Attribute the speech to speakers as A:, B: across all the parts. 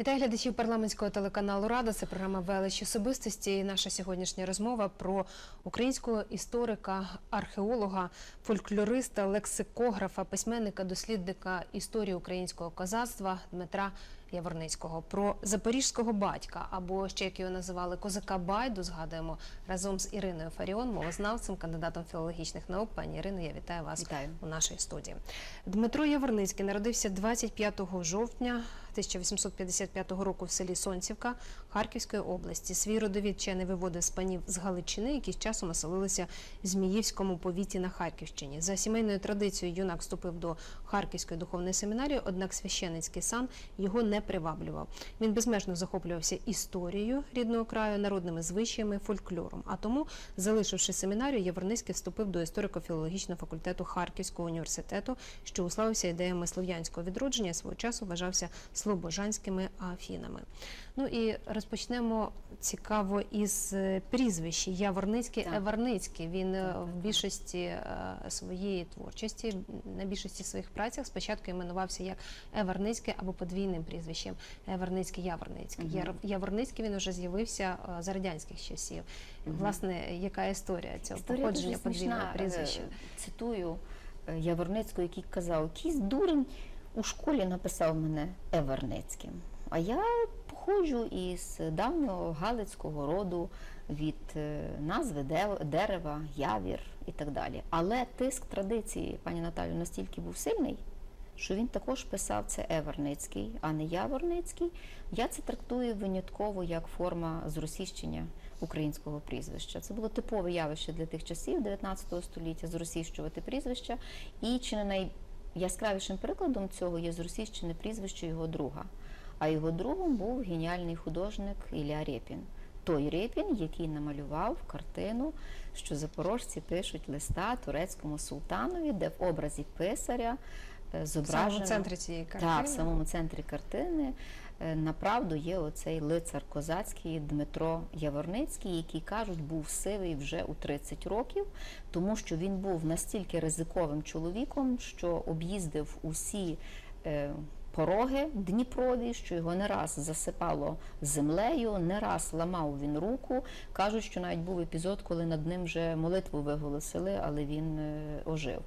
A: Вітаю глядачів парламентського телеканалу Рада. Це програма Велич особистості. І наша сьогоднішня розмова про українського історика, археолога, фольклориста, лексикографа, письменника, дослідника історії українського козацтва Дмитра Яворницького. Про запорізького батька, або ще як його називали козака Байду. Згадуємо разом з Іриною Фаріон, мовознавцем, кандидатом філологічних наук. Пані Ірино, я вітаю вас
B: Вітаю.
A: у нашій студії. Дмитро Яворницький народився 25 жовтня 1855 року в селі Сонцівка Харківської області. Свій родовід вчений виводив з панів з Галичини, які з часом оселилися в Зміївському повіті на Харківщині. За сімейною традицією юнак вступив до Харківської духовної семінарії, однак священицький сан його не приваблював. Він безмежно захоплювався історією рідного краю, народними звичаями, фольклором. А тому, залишивши семінарію, Яворницький вступив до історико-філологічного факультету Харківського університету, що уславився ідеями слов'янського відродження, свого часу вважався слобожанськими афінами. Ну і розпочнемо цікаво із е, прізвищ Яворницький
B: Так.
A: Еверницький. Він е,
B: Так,
A: в більшості е, своєї творчості, на більшості своїх працях спочатку іменувався як Еверницький або подвійним прізвищем Еверницький Яворницький.
B: Мгм.
A: Яр- Яворницький він вже з'явився е, за радянських часів.
B: Мгм.
A: Власне, яка історія цього
B: Історія
A: походження подвійного прізвища?
B: Е, Цитую е, Яворницького, який казав, якийсь дурень у школі написав мене Еверницьким. А я походжу із давнього галицького роду від е, назви дерева, явір і так далі. Але тиск традиції, пані Наталю, настільки був сильний, що він також писав це Еверницький, а не Яворницький. Я це трактую винятково як форма зросійщення українського прізвища. Це було типове явище для тих часів 19 століття зросійщувати прізвища. І чи не найяскравішим прикладом цього є зросійщене прізвище його друга. А його другом був геніальний художник Ілля Рєпін. Той Рєпін, який намалював картину, що запорожці пишуть листа турецькому султанові, де в образі писаря е,
A: В самому центрі цієї картини.
B: так, в самому центрі картини е, направду є оцей лицар козацький Дмитро Яворницький, який кажуть, був сивий вже у 30 років, тому що він був настільки ризиковим чоловіком, що об'їздив усі. Пороги Дніпрові, що його не раз засипало землею, не раз ламав він руку. Кажуть, що навіть був епізод, коли над ним вже молитву виголосили, але він е, ожив.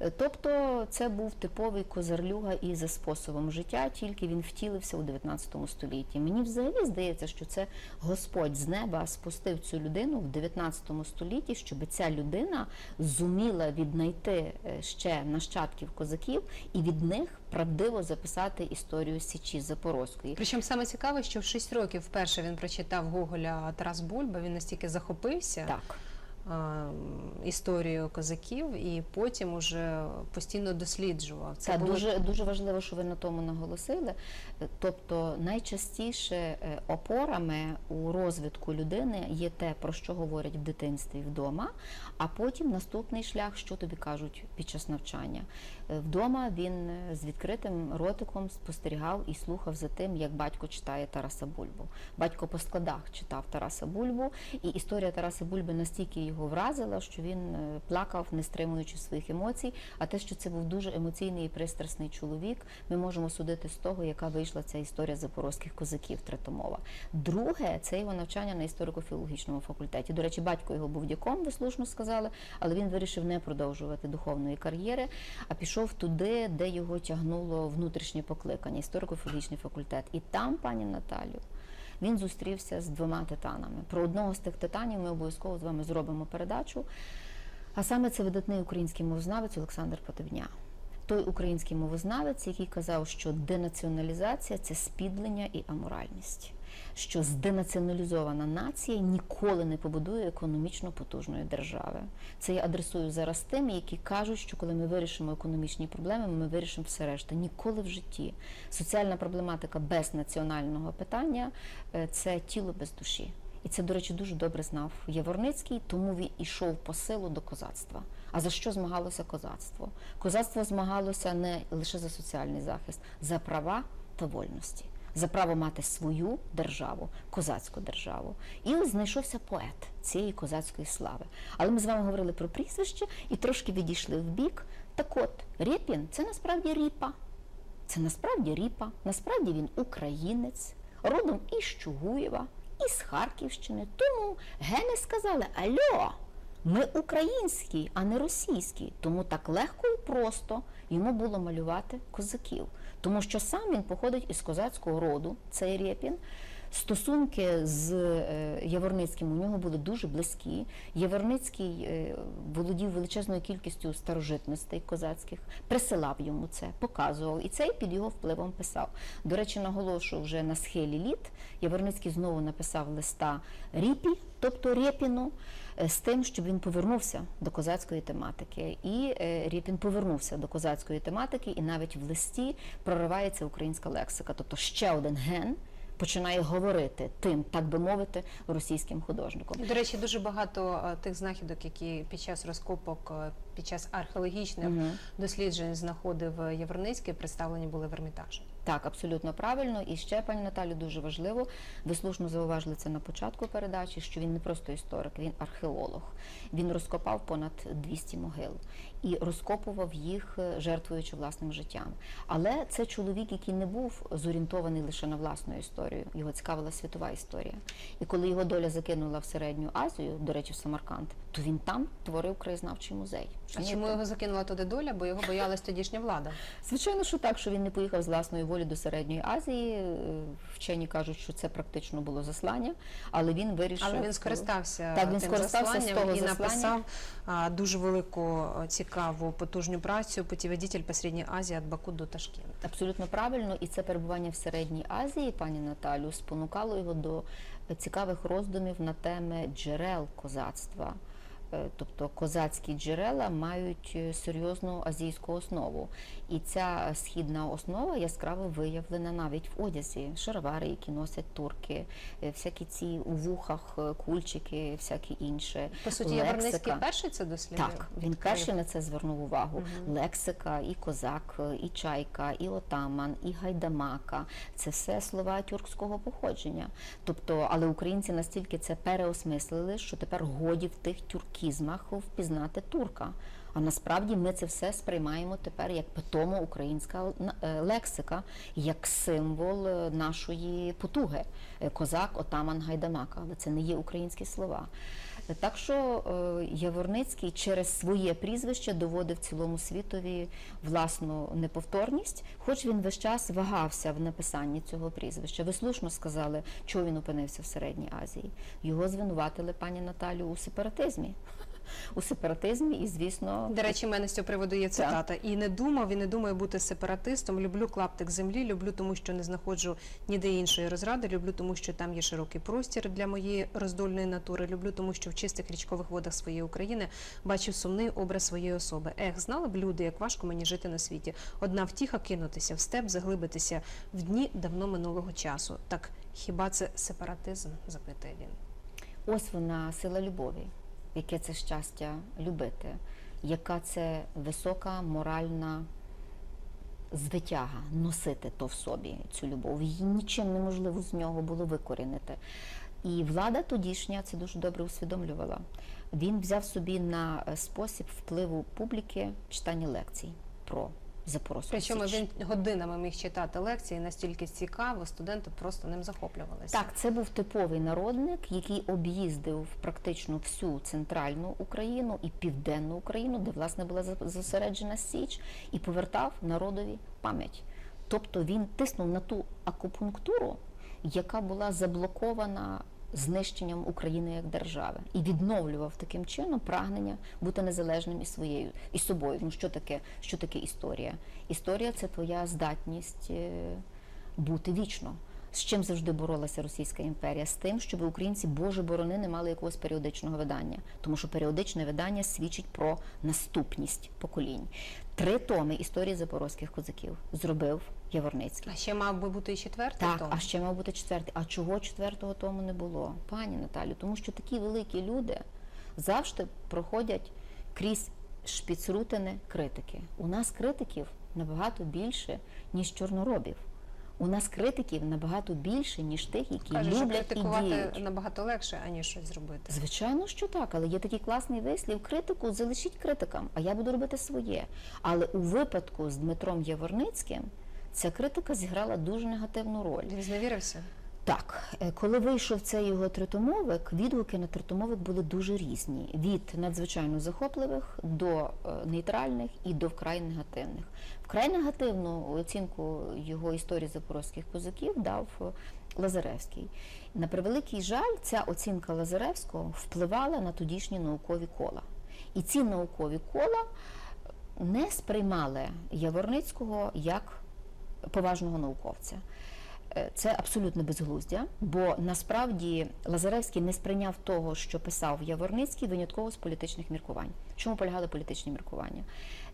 B: Е, Тобто це був типовий козарлюга і за способом життя, тільки він втілився у 19 столітті. Мені взагалі здається, що це Господь з неба спустив цю людину в 19 столітті, щоб ця людина зуміла віднайти е, ще нащадків козаків і від них правдиво записати історію Січі Запорозької.
A: Причому саме цікаве, що в 6 років вперше він прочитав Гоголя Тарас Бульба, він настільки захопився
B: Так.
A: А, історією козаків і потім уже постійно досліджував. Це
B: Це
A: було
B: дуже дуже важливо, що ви на тому наголосили. Е, Тобто, найчастіше е, опорами у розвитку людини є те, про що говорять в дитинстві вдома, а потім наступний шлях, що тобі кажуть під час навчання. Е, Вдома він е, з відкритим ротиком спостерігав і слухав за тим, як батько читає Тараса Бульбу. Батько по складах читав Тараса Бульбу, і історія Тараса Бульби настільки його вразила, що він е, плакав, не стримуючи своїх емоцій. А те, що це був дуже емоційний і пристрасний чоловік, ми можемо судити з того, яка вийшла ця історія запорозьких козаків Третомова. Друге, це його навчання на історико-філологічному факультеті. До речі, батько його був дяком, ви слушно сказали, але він вирішив не продовжувати духовної кар'єри, а пішов туди, де його тягнуло внутрішнє покликання, історико-філологічний факультет. І там, пані Наталю, він зустрівся з двома титанами. Про одного з тих титанів ми обов'язково з вами зробимо передачу. А саме це видатний український мовознавець Олександр Потебня. Той український мовознавець, який казав, що денаціоналізація це спідлення і аморальність, що зденаціоналізована нація ніколи не побудує економічно потужної держави. Це я адресую зараз тим, які кажуть, що коли ми вирішимо економічні проблеми, ми вирішимо все решта. Ніколи в житті. Соціальна проблематика без національного питання е, це тіло без душі. І це, до речі, дуже добре знав Яворницький, тому він ішов по силу до козацтва. А за що змагалося козацтво? Козацтво змагалося не лише за соціальний захист, за права та вольності, за право мати свою державу, козацьку державу. І знайшовся поет цієї козацької слави. Але ми з вами говорили про прізвище і трошки відійшли в бік. Так от, Рєпін – це насправді ріпа. Це насправді Ріпа, насправді він українець, родом із Чугуєва, із Харківщини. Тому гени сказали: Альо, ми українські, а не російські. Тому так легко і просто йому було малювати козаків. Тому що сам він походить із козацького роду, цей Рєпін. Стосунки з е, Яворницьким у нього були дуже близькі. Яворницький е, володів величезною кількістю старожитностей козацьких, присилав йому це, показував, і цей під його впливом писав. До речі, наголошую, вже на схилі літ Яворницький знову написав листа Ріпі, тобто Рєпіну, з тим, щоб він повернувся до козацької тематики. І е, Рєпін повернувся до козацької тематики, і навіть в листі проривається українська лексика, тобто ще один ген починає говорити тим, так би мовити, російським художником.
A: До речі, дуже багато е, тих знахідок, які під час розкопок, е, під час археологічних
B: Мгм.
A: досліджень знаходив е, Яворницький, представлені були в Ермітажі.
B: Так, абсолютно правильно. І ще, пані Наталю, дуже важливо. Ви слушно зауважили це на початку передачі, що він не просто історик, він археолог. Він розкопав понад 200 могил і розкопував їх, е, жертвуючи власним життям. Але це чоловік, який не був зорієнтований лише на власну історію. Його цікавила світова історія. І коли його доля закинула в середню Азію, до речі, в Самарканд, то він там творив краєзнавчий музей.
A: А чому його закинула туди доля? Бо його боялась тодішня влада.
B: Звичайно, що так, що він не поїхав з власної волі до середньої Азії. Е, Вчені кажуть, що це практично було заслання, але він вирішив.
A: Але він скористався
B: Так, він
A: тим
B: скористався з того
A: і
B: заслання.
A: написав а, дуже велику цікаву потужню працю «Путіводитель по Середній Азії від Баку до Ташкента.
B: Абсолютно правильно, і це перебування в середній Азії, пані Наталю, спонукало його до цікавих роздумів на теми джерел козацтва. Е, Тобто козацькі джерела мають е, серйозну азійську основу, і ця східна основа яскраво виявлена навіть в одязі, шаровари, які носять турки, е, всякі ці у вухах кульчики, всяке інше.
A: По суті. Яворницький перший це дослідив?
B: Так, він
A: Відкрив.
B: перший на це звернув увагу. Лексика, і козак, і чайка, і отаман, і гайдамака це все слова тюркського походження. Тобто, але українці настільки це переосмислили, що тепер годі в тих тюркізмах впізнати турка. А насправді ми це все сприймаємо тепер як питомо українська е, лексика, як символ е, нашої потуги. Е, Козак, отаман, гайдамака, але це не є українські слова. Так що Яворницький через своє прізвище доводив цілому світові власну неповторність, хоч він весь час вагався в написанні цього прізвища. Ви слушно сказали, чого він опинився в Середній Азії. Його звинуватили пані Наталю у сепаратизмі. У сепаратизмі, і звісно,
A: До речі, в мене з цього приводу є цитата. І не думав, і не думаю бути сепаратистом. Люблю клаптик землі, люблю тому, що не знаходжу ніде іншої розради. Люблю тому, що там є широкий простір для моєї роздольної натури. Люблю тому, що в чистих річкових водах своєї України бачив сумний образ своєї особи. Ех, знали б люди, як важко мені жити на світі. Одна втіха кинутися в степ, заглибитися в дні давно минулого часу. Так хіба це сепаратизм? запитує він.
B: Ось вона сила любові, яке це щастя любити, яка це висока моральна звитяга носити то в собі, цю любов. Її нічим неможливо з нього було викорінити. І влада тодішня це дуже добре усвідомлювала. Він взяв собі на спосіб впливу публіки читання лекцій про Запорозьку
A: Причому він годинами міг читати лекції, настільки цікаво, студенти просто ним захоплювалися.
B: Так, це був типовий народник, який об'їздив практично всю центральну Україну і південну Україну, де власне була зосереджена Січ, і повертав народові пам'ять. Тобто він тиснув на ту акупунктуру, яка була заблокована знищенням України як держави, і відновлював таким чином прагнення бути незалежним і своєю і собою. Ну що таке, що таке історія? Історія це твоя здатність. е, бути вічно. З чим завжди боролася Російська імперія? З тим, щоб українці, Боже борони, не мали якогось періодичного видання, тому що періодичне видання свідчить про наступність поколінь. Три томи історії запорозьких козаків зробив Яворницький.
A: А ще мав би бути і четвертий
B: Так,
A: том.
B: а ще мав бути четвертий. А чого четвертого тому не було, пані Наталю? Тому що такі великі люди завжди проходять крізь шпіцрутини критики. У нас критиків набагато більше, ніж чорноробів. У нас критиків набагато більше, ніж тих, які
A: Каже, що
B: люблять і
A: критикувати
B: діють.
A: набагато легше, аніж щось зробити.
B: Звичайно, що так, але є такий класний вислів. Критику залишіть критикам, а я буду робити своє. Але у випадку з Дмитром Яворницьким ця критика зіграла дуже негативну роль.
A: Він зневірився?
B: Так, е, коли вийшов цей його тритомовик, відгуки на тритомовик були дуже різні: від надзвичайно захопливих до е, нейтральних і до вкрай негативних. Вкрай негативну оцінку його історії запорозьких козаків дав е, Лазаревський. На превеликий жаль, ця оцінка Лазаревського впливала на тодішні наукові кола. І ці наукові кола не сприймали Яворницького як поважного науковця. Е, Це абсолютно безглуздя, бо насправді Лазаревський не сприйняв того, що писав Яворницький, винятково з політичних міркувань. Чому полягали політичні міркування?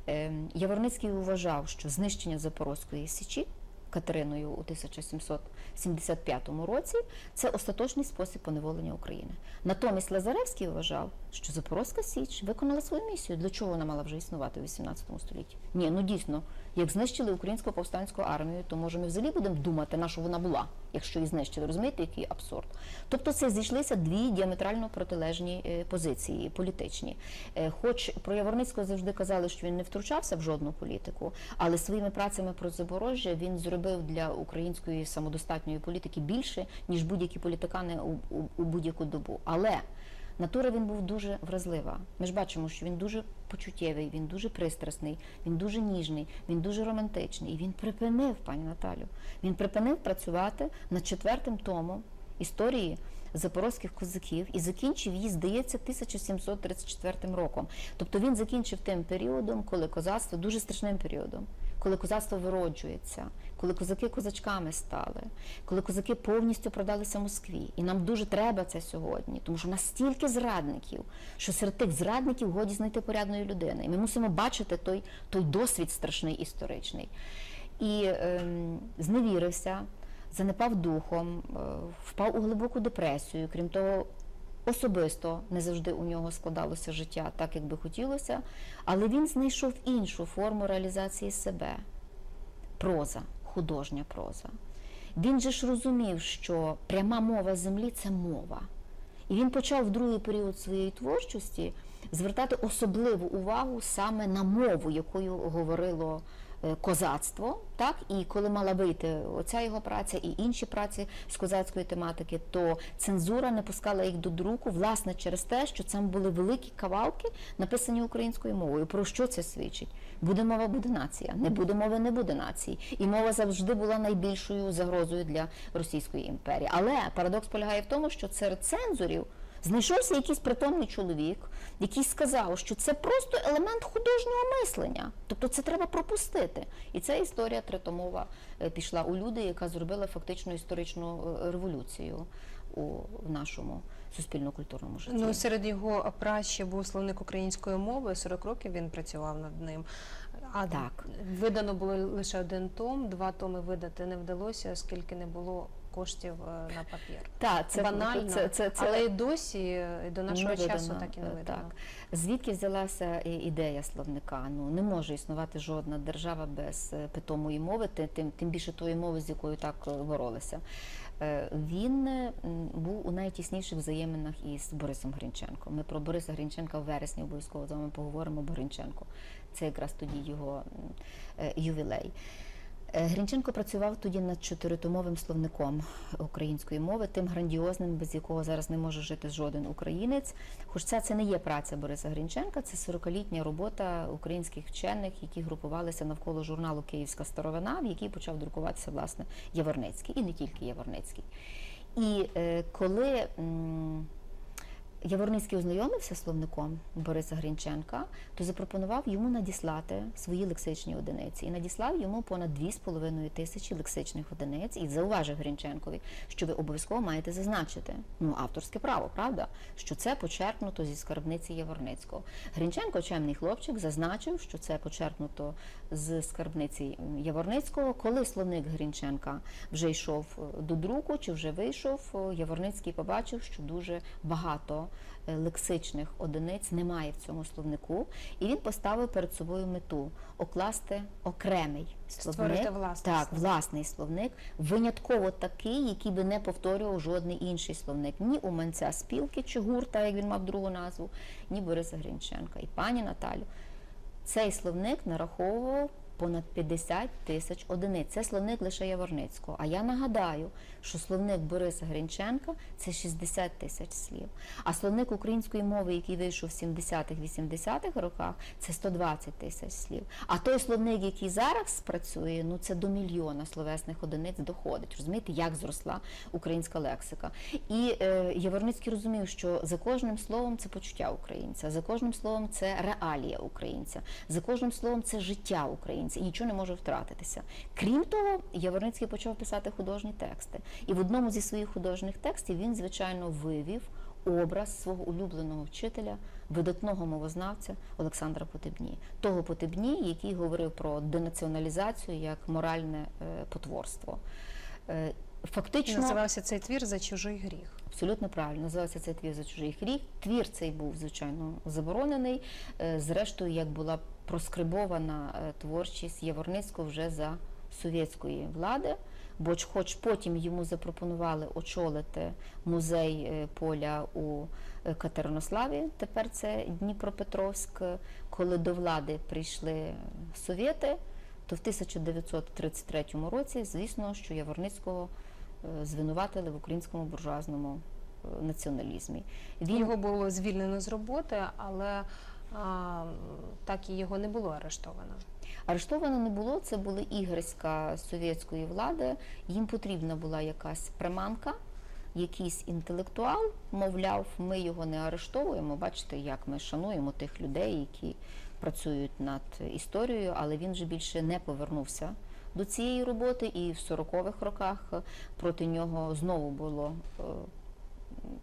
B: Е, Яворницький вважав, що знищення Запорозької січі Катериною у 1775 році це остаточний спосіб поневолення України. Натомість Лазаревський вважав, що Запорозька Січ виконала свою місію. Для чого вона мала вже існувати у 18 столітті? Ні, ну дійсно, як знищили українську повстанську армію, то може ми взагалі будемо думати, на що вона була, якщо її знищили. Розумієте, який абсурд? Тобто це зійшлися дві діаметрально протилежні е, позиції політичні. Е, Хоч про Яворницького завжди казали, що він не втручався в жодну політику, але своїми працями про Запорожжя він зробив для української самодостатньої політики більше, ніж будь-які політикани у, у, у будь-яку добу. Але Натура він був дуже вразлива. Ми ж бачимо, що він дуже почуттєвий, він дуже пристрасний, він дуже ніжний, він дуже романтичний. І він припинив, пані Наталю, він припинив працювати над четвертим томом історії запорозьких козаків і закінчив її, здається, 1734 роком. Тобто він закінчив тим періодом, коли козацтво дуже страшним періодом, коли козацтво вироджується, коли козаки козачками стали, коли козаки повністю продалися Москві. І нам дуже треба це сьогодні, тому що в нас стільки зрадників, що серед тих зрадників годі знайти порядної людини. І ми мусимо бачити той, той досвід страшний історичний. І ем, зневірився, занепав духом, е, впав у глибоку депресію. Крім того, особисто не завжди у нього складалося життя так, як би хотілося, але він знайшов іншу форму реалізації себе проза, художня проза. Він же ж розумів, що пряма мова землі це мова. І він почав в другий період своєї творчості звертати особливу увагу саме на мову, якою говорило козацтво. Так? І коли мала вийти оця його праця і інші праці з козацької тематики, то цензура не пускала їх до друку, власне, через те, що це були великі кавалки, написані українською мовою. Про що це свідчить? Буде мова, буде нація. Не буде мови, не буде нації. І мова завжди була найбільшою загрозою для Російської імперії. Але парадокс полягає в тому, що серед цензорів знайшовся якийсь притомний чоловік, який сказав, що це просто елемент художнього мислення. Тобто це треба пропустити. І ця історія тритомова е, пішла у люди, яка зробила фактично історичну е, революцію у нашому суспільно-культурному житті.
A: Ну, серед його пращі був словник української мови. 40 років він працював над ним. А
B: Так.
A: видано було лише один том, два томи видати не вдалося, оскільки не було коштів е, на папір.
B: Так, це
A: Банально,
B: це, це, це,
A: але й досі до нашого
B: не
A: часу
B: видано,
A: так і не
B: е,
A: видано.
B: Так. Звідки взялася ідея словника? Ну не може існувати жодна держава без е, питомої мови, тим, тим більше тої мови, з якою так боролися. Він був у найтісніших взаєминах із Борисом Гринченком. Ми про Бориса Гринченка в вересні обов'язково з вами поговоримо. Бо Гринченко це якраз тоді його ювілей. Е, Гринченко працював тоді над чотиритомовим словником української мови, тим грандіозним, без якого зараз не може жити жоден українець. Хоч це, не є праця Бориса Гринченка, це 40-літня робота українських вчених, які групувалися навколо журналу Київська старовина, в якій почав друкуватися власне Яворницький, і не тільки Яворницький. І е, коли м, Яворницький ознайомився з словником Бориса Гринченка, то запропонував йому надіслати свої лексичні одиниці. І надіслав йому понад 2,5 тисячі лексичних одиниць. І зауважив Гринченкові, що ви обов'язково маєте зазначити ну, авторське право, правда? Що це почерпнуто зі скарбниці Яворницького. Гринченко, чемний хлопчик, зазначив, що це почерпнуто з скарбниці Яворницького. Коли словник Гринченка вже йшов е, до друку чи вже вийшов, е, Яворницький побачив, що дуже багато лексичних одиниць немає в цьому словнику, і він поставив перед собою мету окласти окремий словник.
A: Власний
B: так,
A: словник.
B: власний словник, винятково такий, який би не повторював жодний інший словник. Ні уманця спілки чи гурта, як він мав другу назву, ні Бориса Гринченка. І пані Наталю, цей словник нараховував понад 50 тисяч одиниць. Це словник лише Яворницького. А я нагадаю, що словник Бориса Гринченка це 60 тисяч слів. А словник української мови, який вийшов в 70-х-80-х роках, це 120 тисяч слів. А той словник, який зараз спрацює, ну це до мільйона словесних одиниць доходить. Розумієте, як зросла українська лексика. І е, Яворницький розумів, що за кожним словом це почуття українця, за кожним словом це реалія українця, за кожним словом це життя українця, і нічого не може втратитися. Крім того, Яворницький почав писати художні тексти. І в одному зі своїх художніх текстів він, звичайно, вивів образ свого улюбленого вчителя, видатного мовознавця Олександра Потебні, того Потебні, який говорив про денаціоналізацію як моральне е, потворство. Е, Фактично
A: Називався цей твір за чужий гріх.
B: Абсолютно правильно називався цей твір за чужий гріх. Твір цей був звичайно заборонений. Е, Зрештою, як була проскрибована е, творчість Яворницького вже за совєтської влади. Бо хоч потім йому запропонували очолити музей е, поля у е, Катеринославі, тепер це Дніпропетровськ, коли до влади прийшли совєти, то в 1933 році, звісно, що Яворницького звинуватили в українському буржуазному націоналізмі. Він
A: Його було звільнено з роботи, але так і його не було арештовано.
B: Арештовано не було, це були ігриська совєтської влади. Їм потрібна була якась приманка, якийсь інтелектуал. Мовляв, ми його не арештовуємо. Бачите, як ми шануємо тих людей, які працюють над історією, але він же більше не повернувся до цієї роботи, і в 40-х роках проти нього знову було.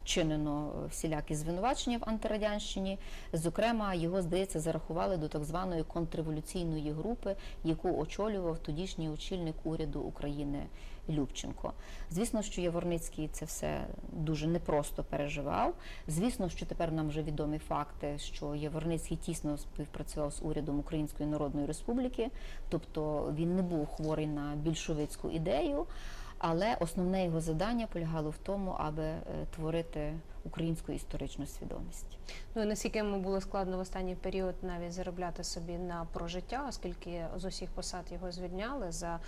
B: Чинено всілякі звинувачення в антирадянщині. Зокрема, його, здається, зарахували до так званої контрреволюційної групи, яку очолював тодішній очільник уряду України Любченко. Звісно, що Яворницький це все дуже непросто переживав. Звісно, що тепер нам вже відомі факти, що Яворницький тісно співпрацював з урядом Української Народної Республіки, тобто він не був хворий на більшовицьку ідею. Але основне його завдання полягало в тому, аби е, творити українську історичну свідомість.
A: Ну і наскільки йому було складно в останній період навіть заробляти собі на прожиття, оскільки з усіх посад його звільняли за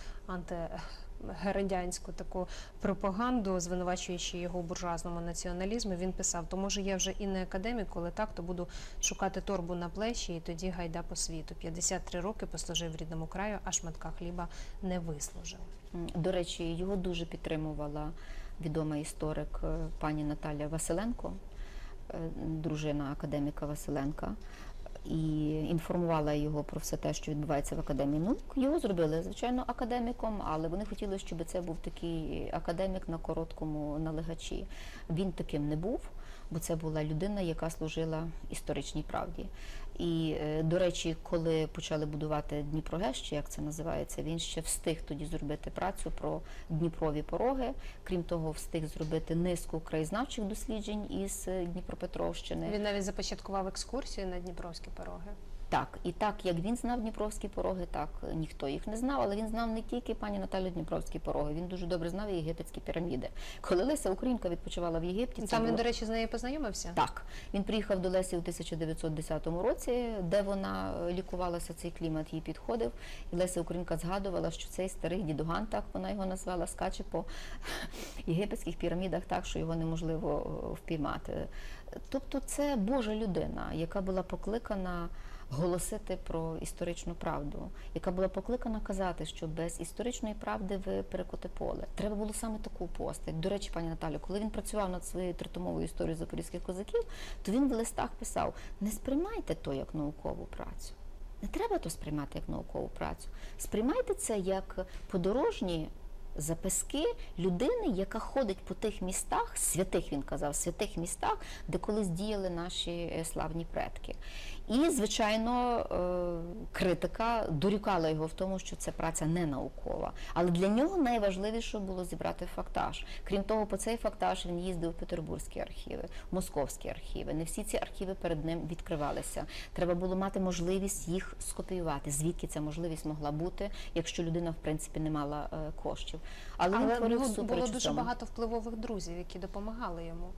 A: антирадянську таку пропаганду, звинувачуючи його у буржуазному націоналізмі, він писав: то може я вже і не академік, коли так, то буду шукати торбу на плечі, і тоді гайда по світу. 53 роки послужив рідному краю, а шматка хліба не вислужив.
B: До речі, його дуже підтримувала відома історик е, пані Наталя Василенко, е, дружина академіка Василенка, і інформувала його про все те, що відбувається в академії. Ну, його зробили, звичайно, академіком, але вони хотіли, щоб це був такий академік на короткому налегачі. Він таким не був, бо це була людина, яка служила історичній правді. І, е, до речі, коли почали будувати Дніпрогещі, як це називається, він ще встиг тоді зробити працю про Дніпрові пороги. Крім того, встиг зробити низку краєзнавчих досліджень із е, Дніпропетровщини.
A: Він навіть започаткував екскурсію на Дніпровські пороги.
B: Так, і так як він знав Дніпровські пороги, так е, ніхто їх не знав, але він знав не тільки пані Наталю Дніпровські пороги, він дуже добре знав і єгипетські піраміди. Коли Леся Українка відпочивала в Єгипті,
A: він,
B: було-
A: до речі, з нею познайомився.
B: Так, він приїхав до Лесі у 1910 році, де вона е, лікувалася, цей клімат їй підходив. І Леся Українка згадувала, що цей старий дідуган, так вона його назвала, скаче по єгипетських пірамідах так, що його неможливо е, впіймати. Тобто це Божа людина, яка була покликана голосити про історичну правду, яка була покликана казати, що без історичної правди ви перекоте поле. Треба було саме таку постать. До речі, пані Наталю, коли він працював над своєю тритомовою історією запорізьких козаків, то він в листах писав: не сприймайте то як наукову працю. Не треба то сприймати як наукову працю. Сприймайте це як подорожні записки людини, яка ходить по тих містах, святих він казав, святих містах, де колись діяли наші е, славні предки. І, звичайно, е, критика дорікала його в тому, що це праця не наукова. Але для нього найважливіше було зібрати фактаж. Крім того, по цей фактаж він їздив у петербурзькі архіви, в московські архіви. Не всі ці архіви перед ним відкривалися. Треба було мати можливість їх скопіювати. Звідки ця можливість могла бути, якщо людина в принципі не мала е, коштів. Але, він
A: Але
B: творив
A: було, було дуже багато впливових друзів, які допомагали йому.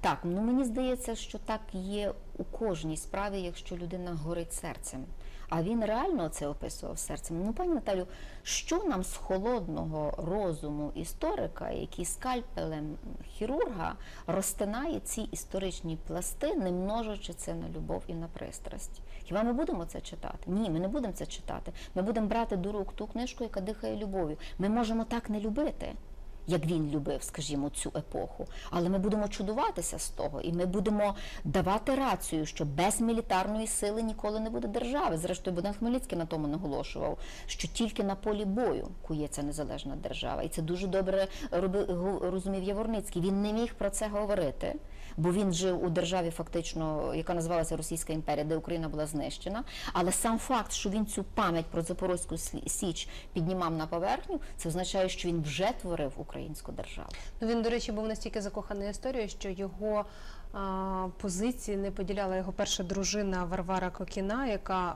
B: Так, ну мені здається, що так є у кожній справі, якщо людина горить серцем. А він реально це описував серцем. Ну, пані Наталю, що нам з холодного розуму історика, який скальпелем хірурга розтинає ці історичні пласти, не множачи це на любов і на пристрасть? Хіба ми будемо це читати? Ні, ми не будемо це читати. Ми будемо брати до рук ту книжку, яка дихає любов'ю. Ми можемо так не любити як він любив, скажімо, цю епоху. Але ми будемо чудуватися з того, і ми будемо давати рацію, що без мілітарної сили ніколи не буде держави. Зрештою, Богдан Хмельницький на тому наголошував, що тільки на полі бою кується незалежна держава. І це дуже добре робив розумів Яворницький. Він не міг про це говорити. Бо він жив у державі, фактично, яка називалася Російська імперія, де Україна була знищена. Але сам факт, що він цю пам'ять про Запорозьку Січ піднімав на поверхню, це означає, що він вже творив українську державу.
A: Ну, він, до речі, був настільки закоханий історією, що його позиції не поділяла його перша дружина Варвара Кокіна, яка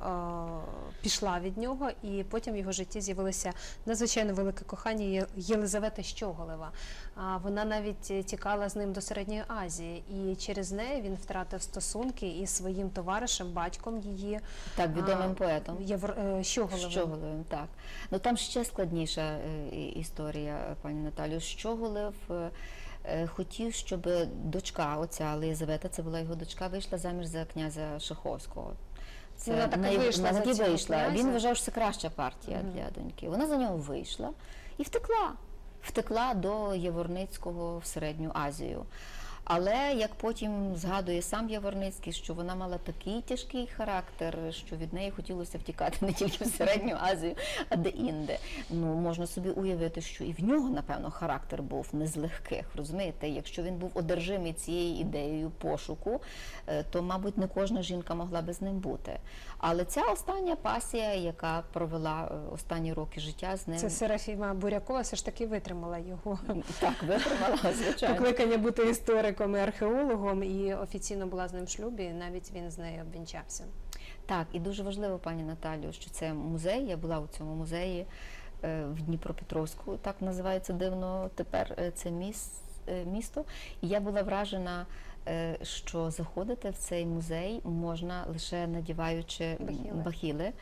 A: пішла від нього, і потім в його житті з'явилося надзвичайно велике кохання Єлизавета Щоголева. Вона навіть тікала з ним до Середньої Азії, і через неї він втратив стосунки із своїм товаришем, батьком її
B: Так, відомим поетом.
A: Євр... е, Щоголевим.
B: Щоголевим, так. Ну там ще складніша е, історія, пані Наталю. Щоголев е, хотів, щоб дочка, оця Лизавета, це була його дочка, вийшла заміж за князя Шаховського. Це
A: Вона
B: най-
A: вийшла
B: На,
A: за
B: вийшла.
A: князя.
B: Він вважав, що це краща партія
A: mm.
B: для доньки. Вона за нього вийшла і втекла. Втекла до Єворницького в Середню Азію. Але як потім згадує сам Яворницький, що вона мала такий тяжкий характер, що від неї хотілося втікати не тільки в Середню Азію, а де інде. Ну можна собі уявити, що і в нього, напевно, характер був не з легких. Розумієте, якщо він був одержимий цією ідеєю пошуку, е, то, мабуть, не кожна жінка могла би з ним бути. Але ця остання пасія, яка провела е, останні роки життя з ним,
A: Це Серафіма Бурякова все ж таки витримала його
B: так витримала, звичайно.
A: покликання бути істориком і археологом, і офіційно була з ним в шлюбі. і Навіть він з нею обвінчався.
B: Так, і дуже важливо, пані Наталю, що це музей. Я була у цьому музеї е, в Дніпропетровську, так називається дивно тепер е, це е, місто. І я була вражена, що заходити в цей музей можна лише надіваючи
A: Бахіли.
B: бахіли.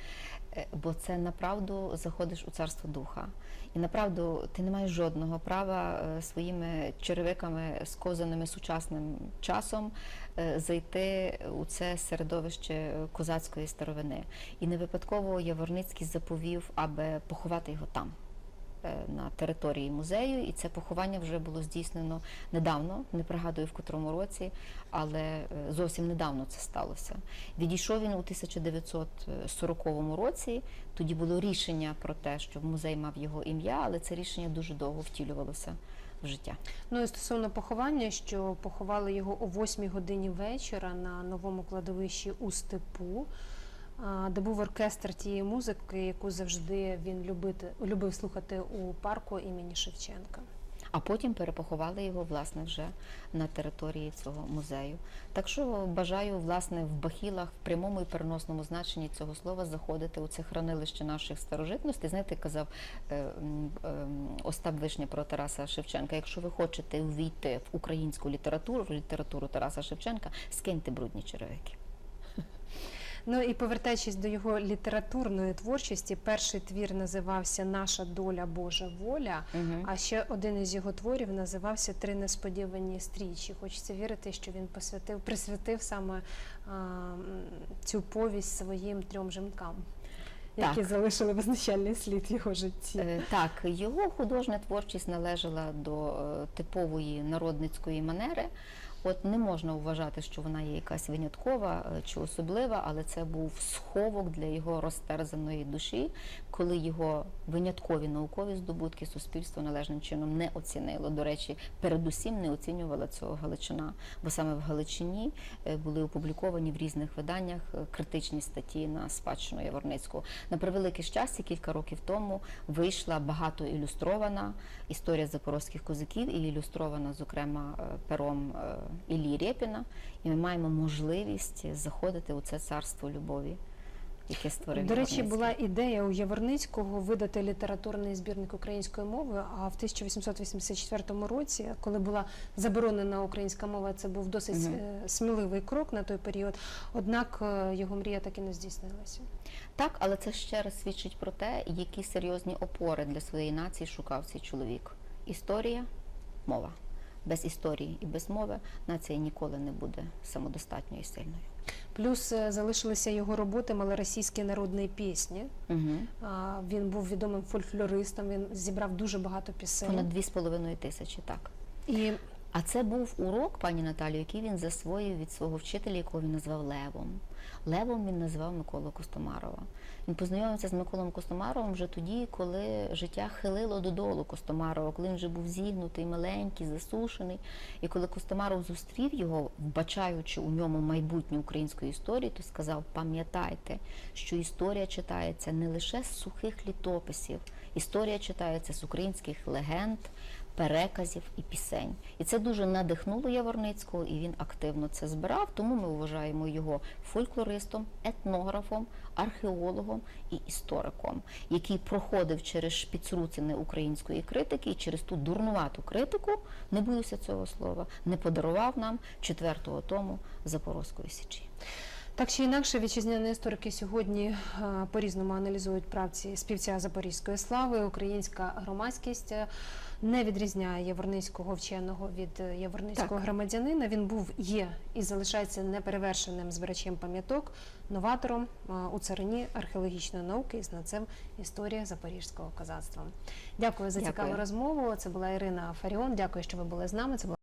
B: Е, Бо це направду заходиш у царство духа, і направду ти не маєш жодного права е, своїми черевиками, скозаними сучасним часом, е, зайти у це середовище козацької старовини. І не випадково Яворницький заповів, аби поховати його там. Е, На території музею, і це поховання вже було здійснено недавно, не пригадую в котрому році, але е, зовсім недавно це сталося. Відійшов він у 1940 році. Тоді було рішення про те, що музей мав його ім'я, але це рішення дуже довго втілювалося в життя.
A: Ну і стосовно поховання, що поховали його о 8 годині вечора на новому кладовищі у степу, де був оркестр тієї музики, яку завжди він любити, любив слухати у парку імені Шевченка.
B: А потім перепоховали його власне вже на території цього музею. Так що бажаю власне в бахілах в прямому і переносному значенні цього слова заходити у це хранилище наших старожитностей. Знаєте, казав е, ем, Остап Вишня про Тараса Шевченка. Якщо ви хочете увійти в українську літературу, літературу Тараса Шевченка, скиньте брудні черевики.
A: Ну і повертаючись до його літературної творчості, перший твір називався Наша доля Божа воля.
B: Мгм.
A: А ще один із його творів називався Три несподівані стрічі. Хочеться вірити, що він посвятив, присвятив саме а, цю повість своїм трьом жінкам, які залишили визначальний слід його житті.
B: Е, Так, його художня творчість належала до е, типової народницької манери. От не можна вважати, що вона є якась виняткова е, чи особлива, але це був сховок для його розтерзаної душі, коли його виняткові наукові здобутки суспільство належним чином не оцінило. До речі, передусім не оцінювала цього Галичина, бо саме в Галичині е, були опубліковані в різних виданнях е, критичні статті на спадщину Яворницького. На превелике щастя, кілька років тому вийшла багато ілюстрована історія запорозьких козаків і ілюстрована, зокрема, пером Іллі Рєпіна. І ми маємо можливість заходити у це царство любові. яке створив
A: До речі, була ідея у Яворницького видати літературний збірник української мови. А в 1884 році, коли була заборонена українська мова, це був досить е, сміливий крок на той період. Однак е, його мрія так і не здійснилася.
B: Так, але це ще раз свідчить про те, які серйозні опори для своєї нації шукав цей чоловік. Історія, мова. Без історії і без мови нація ніколи не буде самодостатньою і сильною.
A: Плюс е, залишилися його роботи малоросійські народні пісні.
B: Угу.
A: А, Він був відомим фольклористом. Він зібрав дуже багато пісень.
B: Понад дві з половиною тисячі, так.
A: І
B: А це був урок, пані Наталю, який він засвоїв від свого вчителя, якого він назвав Левом. Левом він назвав Миколу Костомарова. Він познайомився з Миколом Костомаровим вже тоді, коли життя хилило додолу Костомарова, коли він вже був зігнутий, маленький, засушений. І коли Костомаров зустрів його, вбачаючи у ньому майбутнє української історії, то сказав: пам'ятайте, що історія читається не лише з сухих літописів, історія читається з українських легенд, переказів і пісень. І це дуже надихнуло Яворницького, і він активно це збирав. Тому ми вважаємо його фольклористом, етнографом, археологом і істориком, який проходив через шпіцруцини української критики і через ту дурнувату критику, не боюся цього слова, не подарував нам четвертого тому Запорозької січі.
A: Так чи інакше, вітчизняні історики сьогодні е, по-різному аналізують праці співця Запорізької слави. Українська громадськість не відрізняє Яворницького вченого від е, Яворницького
B: Так.
A: громадянина. Він був, є і залишається неперевершеним збирачем пам'яток, новатором е, у царині археологічної науки і знавцем історії запорізького козацтва. Дякую за
B: Дякую.
A: цікаву розмову. Це була Ірина Фаріон. Дякую, що ви були з нами. Це була